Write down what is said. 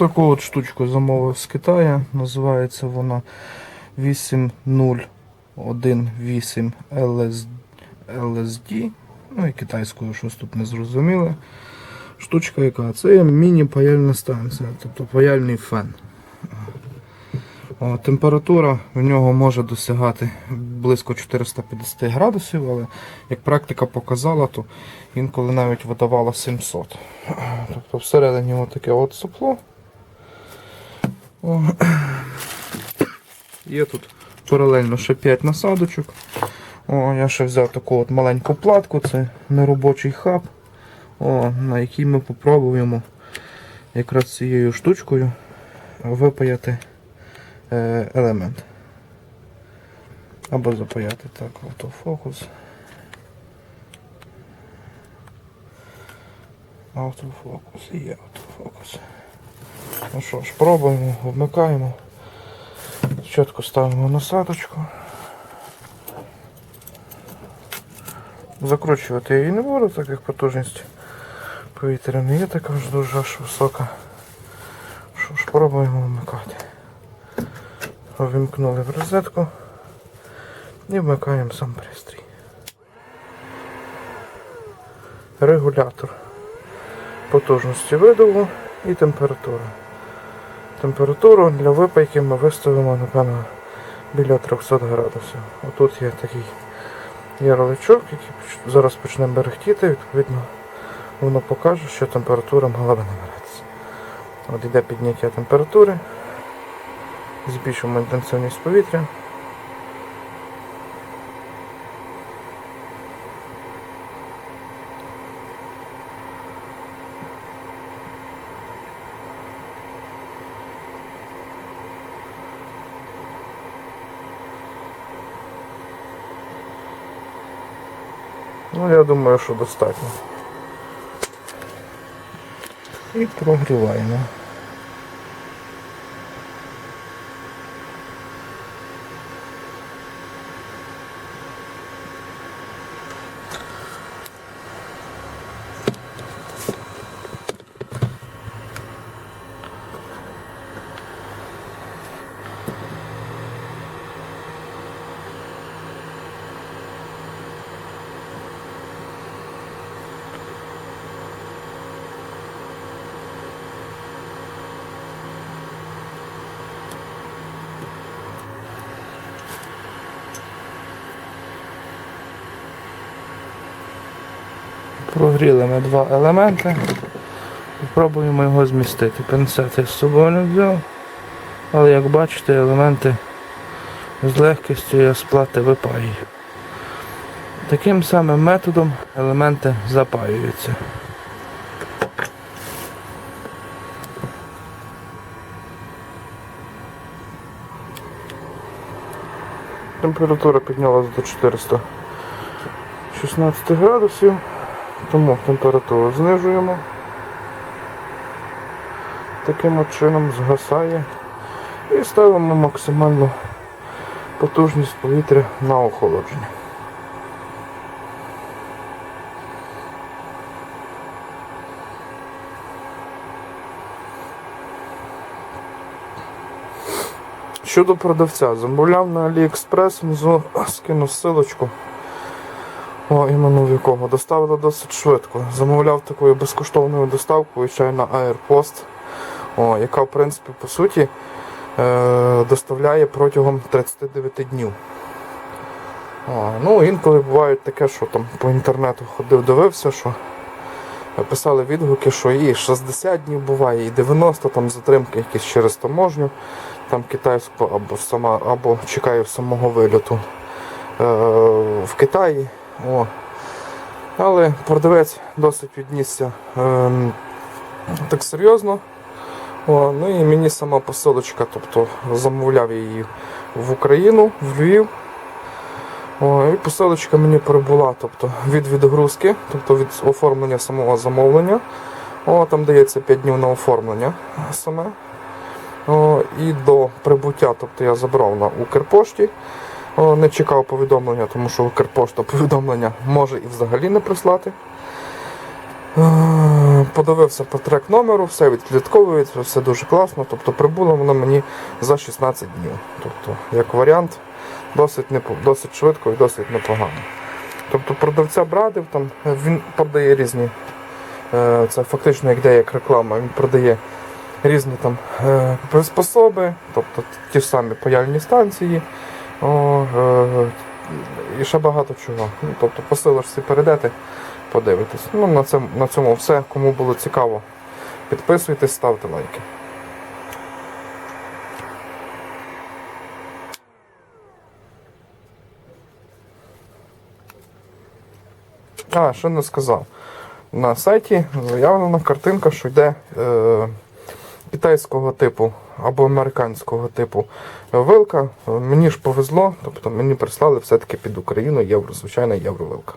Отаку от штучку замовив з Китаю. Називається вона 8018 LS, LSD. Ну і китайською щось тут не зрозуміло. Штучка яка? Це міні-паяльна станція, тобто паяльний фен. Температура в нього може досягати близько 450 градусів, але як практика показала, то інколи навіть видавала 700. Тобто всередині отаке от сопло. О. Є тут паралельно ще 5 насадочок. О, я ще взяв таку от маленьку платку, це неробочий хаб, о, на який ми попробуємо якраз цією штучкою випаяти е, елемент. Або запаяти так, автофокус. Автофокус і є автофокус. Ну що ж, пробуємо, вмикаємо. Спочатку ставимо насадочку. Закручувати я її не буду, так як потужність повітря не є така ж дуже аж висока. Що ж, пробуємо вмикати. Увімкнули в розетку і вмикаємо сам пристрій. Регулятор потужності видову і температури. Температуру для випайки ми виставимо, напевно, біля 300 градусів. Отут є такий ярличок, який зараз почне берехтіти, відповідно воно покаже, що температура могла би набиратися. От йде підняття температури, збільшуємо інтенсивність повітря. Ну, я думаю, що достатньо. І прогріваємо. Прогріли ми два елементи. Спробуємо його змістити. Пінцет я з собою не взяв. Але як бачите, елементи з легкістю я з плати випаюю. Таким самим методом елементи запаюються. Температура піднялась до 416 градусів. Тому температуру знижуємо. Таким чином згасає. І ставимо максимальну потужність повітря на охолодження. Щодо продавця, замовляв на AliExpress, скину ссылочку. О, іменно в якого. Доставили досить швидко. Замовляв такою безкоштовною доставкою ще на Airpost, о, яка в принципі по суті е, доставляє протягом 39 днів. О, ну, інколи буває таке, що там по інтернету ходив, дивився, що писали відгуки, що і 60 днів буває, і 90 там затримки якісь через таможню, там китайську або сама, або чекаю самого вильоту е, в Китаї. О. Але продавець досить віднісся ем, так серйозно. О, ну і мені сама посилочка, тобто замовляв її в Україну, в Львів. О, і посилочка мені прибула тобто, від відгрузки, тобто від оформлення самого замовлення. О, там дається 5 днів на оформлення саме. О, і до прибуття, тобто я забрав на Укрпошті. Не чекав повідомлення, тому що Укрпошта повідомлення може і взагалі не прислати. Е, Подивився по трек номеру, все відслідковується, все дуже класно. Тобто прибуло воно мені за 16 днів. Тобто, як варіант, досить, непо- досить швидко і досить непогано. Тобто продавця брадив, там, е, він продає різні, е, це фактично де як реклама, він продає різні там приспособи, тобто ті ж самі паяльні станції. О, е, і ще багато чого. Ну, тобто по силочці перейдете, подивитесь. Ну, на, цьому, на цьому все. Кому було цікаво, підписуйтесь, ставте лайки. А, ще не сказав. На сайті заявлена картинка, що йде е, китайського типу або американського типу вилка. Мені ж повезло, тобто мені прислали все-таки під Україну євро, звичайна євровилка.